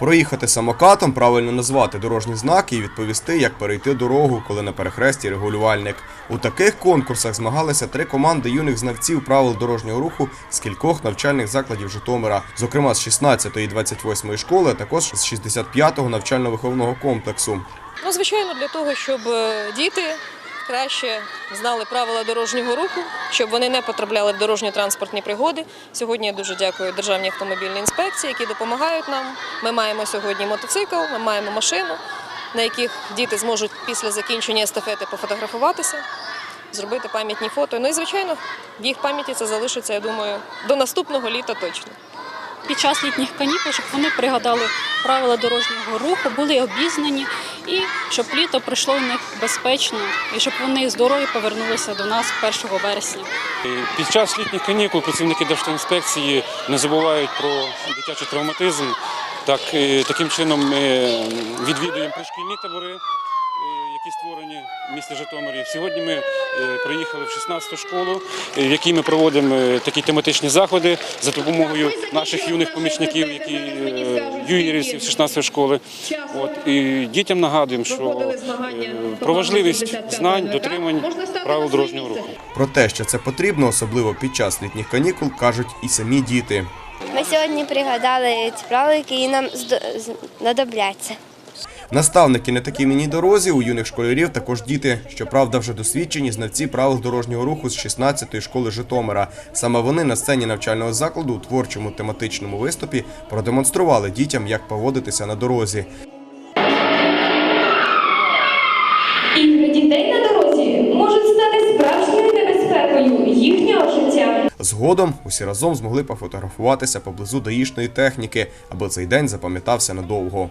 Проїхати самокатом, правильно назвати дорожні знаки і відповісти, як перейти дорогу, коли на перехресті регулювальник. У таких конкурсах змагалися три команди юних знавців правил дорожнього руху з кількох навчальних закладів Житомира, зокрема з 16 і 28 школи, а також з 65-го навчально-виховного комплексу. Ну, звичайно, для того, щоб е, діти краще знали правила дорожнього руху, щоб вони не потрапляли в дорожньо-транспортні пригоди. Сьогодні я дуже дякую Державній автомобільній інспекції, які допомагають нам. Ми маємо сьогодні мотоцикл, ми маємо машину, на яких діти зможуть після закінчення естафети пофотографуватися, зробити пам'ятні фото. Ну і звичайно, в їх пам'яті це залишиться, я думаю, до наступного літа точно. Під час літніх канікул, щоб вони пригадали правила дорожнього руху, були обізнані і щоб літо пройшло в них безпечно, і щоб вони здорові повернулися до нас 1 вересня. Під час літніх канікул працівники Держінспекції не забувають про дитячий травматизм. Так, таким чином ми відвідуємо пришкільні табори, створені в місті Житомирі. Сьогодні ми е, приїхали в 16-ту школу, е, в якій ми проводимо е, такі тематичні заходи за допомогою наших юних помічників, які е, юїрів 16-ї школи. От, і дітям нагадуємо, що про важливість знань, дотримань правил дорожнього руху. Про те, що це потрібно, особливо під час літніх канікул, кажуть і самі діти. Ми сьогодні пригадали ці правила, які нам знадобляться. Наставники на такій міні дорозі у юних школярів також діти, щоправда, вже досвідчені знавці правил дорожнього руху з 16-ї школи Житомира. Саме вони на сцені навчального закладу у творчому тематичному виступі продемонстрували дітям, як поводитися на дорозі. Згодом усі разом змогли пофотографуватися поблизу даїшної техніки, аби цей день запам'ятався надовго.